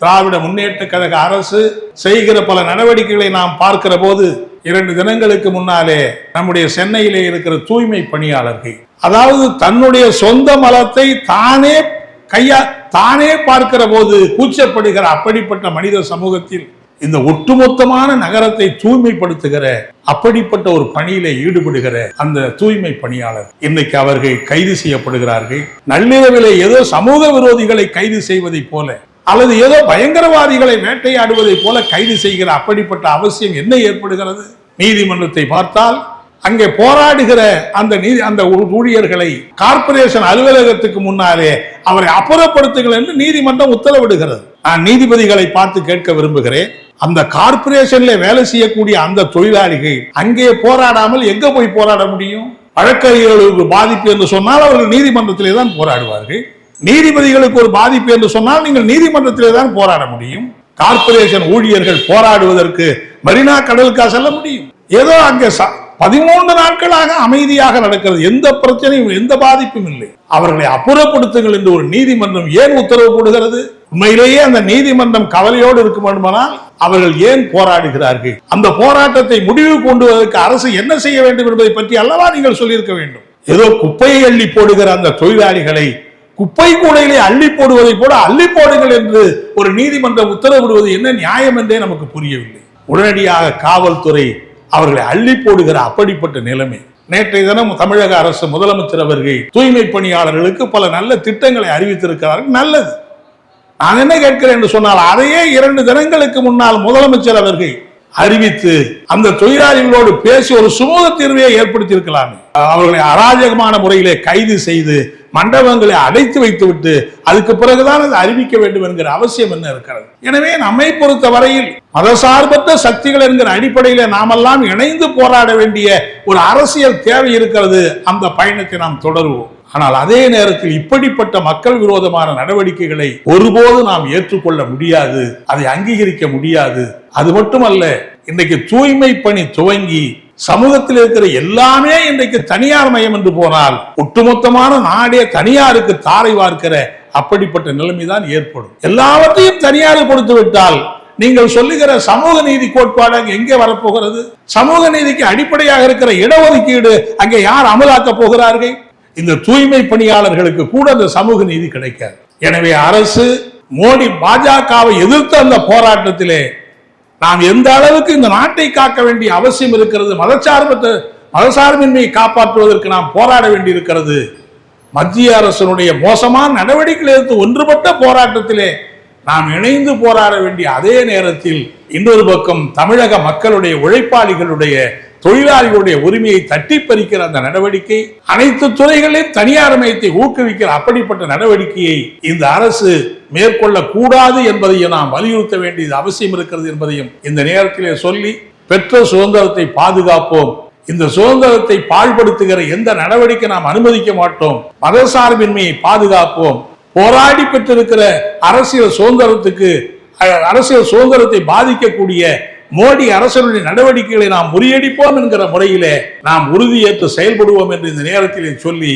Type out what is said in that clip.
திராவிட முன்னேற்ற கழக அரசு செய்கிற பல நடவடிக்கைகளை நாம் பார்க்கிற போது இரண்டு தினங்களுக்கு முன்னாலே நம்முடைய சென்னையிலே இருக்கிற தூய்மை பணியாளர்கள் அதாவது தன்னுடைய சொந்த மலத்தை தானே கையா தானே பார்க்கிற போது கூச்சப்படுகிற அப்படிப்பட்ட மனித சமூகத்தில் இந்த ஒட்டுமொத்தமான நகரத்தை தூய்மைப்படுத்துகிற அப்படிப்பட்ட ஒரு பணியில ஈடுபடுகிற அந்த தூய்மை பணியாளர் இன்னைக்கு அவர்கள் கைது செய்யப்படுகிறார்கள். நள்ளிரவிலே ஏதோ சமூக விரோதிகளை கைது செய்வதைப் போல அல்லது ஏதோ பயங்கரவாதிகளை வேட்டையாடுவதைப் போல கைது செய்கிற அப்படிப்பட்ட அவசியம் என்ன ஏற்படுகிறது? நீதிமன்றத்தை பார்த்தால் அங்கே போராடுகிற அந்த நீதி அந்த ஊழியர்களை கார்ப்பரேஷன் அலுவலகத்துக்கு முன்னாலே அவரை அப்புறப்படுத்துங்கள் என்று நீதிமன்றம் உத்தரவிடுகிறது. நான் நீதிபதிகளை பார்த்து கேட்க விரும்புகிறேன். அந்த கார்பரேஷன்ல வேலை செய்யக்கூடிய அந்த தொழிலாளிகள் அங்கே போராடாமல் எங்க போய் போராட முடியும்? வழக்கறிஞர்களுக்கு பாதிப்பு என்று சொன்னால் அவர்கள் நீதிமன்றத்திலே தான் போராடுவார்கள். நீதிபதிகளுக்கு ஒரு பாதிப்பு என்று சொன்னால் நீங்கள் நீதிமன்றத்திலே தான் போராட முடியும். கார்ப்பரேஷன் ஊழியர்கள் போராடுவதற்கு மரினா கடலுக்கா செல்ல முடியும். ஏதோ அங்கே ச- பதிமூன்று நாட்களாக அமைதியாக நடக்கிறது. எந்த பிரச்சனையும் எந்த பாதிப்பும் இல்லை. அவர்களை அப்புறப்படுத்துங்கள் என்று ஒரு நீதிமன்றம் ஏன் உத்தரவு போடுகிறது? உண்மையிலேயே அந்த நீதிமன்றம் கவலையோடு இருக்க வேண்டுமானால் அவர்கள் ஏன் போராடுகிறார்கள்? அந்த போராட்டத்தை முடிவு கொண்டு வருவதற்கு அரசு என்ன செய்ய வேண்டும் என்பதை பற்றி அல்லவா நீங்கள் சொல்லியிருக்க வேண்டும்? ஏதோ குப்பையை எள்ளி போடுகிற அந்த தொழிலாளிகளை குப்பை கூடையிலே அள்ளி போடுவதை போல அள்ளி போடுங்கள் என்று ஒரு நீதிமன்றம் உத்தரவிடுவது என்ன நியாயம் என்றே நமக்கு புரியவில்லை. உடனடியாக காவல்துறை அவர்களை அள்ளி போடுகிற அப்படிப்பட்ட நிலைமை. நேற்றைய தினம் தமிழக அரசு முதலமைச்சர் அவர்கள் தூய்மை பணியாளர்களுக்கு பல நல்ல திட்டங்களை அறிவித்திருக்கிறார்கள். நல்லது. நான் என்ன கேட்கிறேன் என்று சொன்னால் அதையே இரண்டு தினங்களுக்கு முன்னால் முதலமைச்சர் அவர்கள் அறிவித்து அந்த தொழிலாளிகளோடு பேசி ஒரு சுமூக தீர்வையை ஏற்படுத்தியிருக்கலாமே. அவர்களை அராஜகமான முறையிலே கைது செய்து மண்டபங்களை அடைத்து வைத்துவிட்டு அதுக்கு பிறகுதான் அதை அறிவிக்க வேண்டும் என்கிற அவசியம் என்ன இருக்கிறது? எனவே நம்மை பொறுத்த வரையில் மதசார்பற்ற சக்திகள் என்கிற அடிப்படையில நாமெல்லாம் இணைந்து போராட வேண்டிய ஒரு அரசியல் தேவை இருக்கிறது. அந்த பயணத்தை நாம் தொடருவோம். ஆனால் அதே நேரத்தில் இப்படிப்பட்ட மக்கள் விரோதமான நடவடிக்கைகளை ஒருபோது நாம் ஏற்றுக்கொள்ள முடியாது. அதை அங்கீகரிக்க முடியாது. அது மட்டுமல்ல இன்றைக்கு தூய்மை பணி துவங்கி சமூகத்தில் இருக்கிற எல்லாமே இன்றைக்கு தனியார் மயம் என்று போனால் ஒட்டுமொத்தமான நாடே தனியாருக்கு தாரை வார்க்கிற அப்படிப்பட்ட நிலைமைதான் ஏற்படும். எல்லாவற்றையும் தனியார் கொடுத்து விட்டால் நீங்கள் சொல்லுகிற சமூக நீதி கோட்பாடு அங்கே எங்கே வரப்போகிறது? சமூக நீதிக்கு அடிப்படையாக இருக்கிற இடஒதுக்கீடு அங்கே யார் அமலாக்க போகிறார்கள்? இந்த தூய்மை பணியாளர்களுக்கு கூட அந்த சமூக நீதி கிடைக்காது. எனவே அரசு மோடி பாஜகவை எதிர்த்த அந்த போராட்டத்திலே நாம் எந்த அளவுக்கு இந்த நாட்டை காக்க வேண்டிய அவசியம் இருக்கிறது மதச்சார்பற்ற மதசார்பின்மையை காப்பாற்றுவதற்கு நாம் போராட வேண்டியிருக்கிறது. மத்திய அரசனுடைய மோசமான நடவடிக்கைகளை எடுத்து ஒன்றுபட்ட போராட்டத்திலே நாம் இணைந்து போராட வேண்டிய அதே நேரத்தில் இன்னொரு பக்கம் தமிழக மக்களுடைய உழைப்பாளிகளுடைய தொழிலாளிகளுடைய உரிமையை தட்டி பறிக்கிற அந்த நடவடிக்கை அனைத்து துறைகளிலும் தனியார் மயத்தை ஊக்குவிக்கிற அப்படிப்பட்ட நடவடிக்கையை இந்த அரசு மேற்கொள்ள கூடாது என்பதையும் நாம் வலியுறுத்த வேண்டியது அவசியம் இருக்கிறது என்பதையும் இந்த நேரத்திலே சொல்லி பெற்ற சுதந்திரத்தை பாதுகாப்போம். இந்த சுதந்திரத்தை பாழ்படுத்துகிற எந்த நடவடிக்கை நாம் அனுமதிக்க மாட்டோம். மதசார்பின்மையை பாதுகாப்போம். போராடி பெற்றிருக்கிற அரசியல் சுதந்திரத்துக்கு அரசியல் சுதந்திரத்தை பாதிக்கக்கூடிய மோடி அரசனுடைய நடவடிக்கைகளை நாம் முறியடிப்போம் என்கிற முறையிலே நாம் உறுதியேற்று செயல்படுவோம் என்று இந்த நேரத்தில் சொல்லி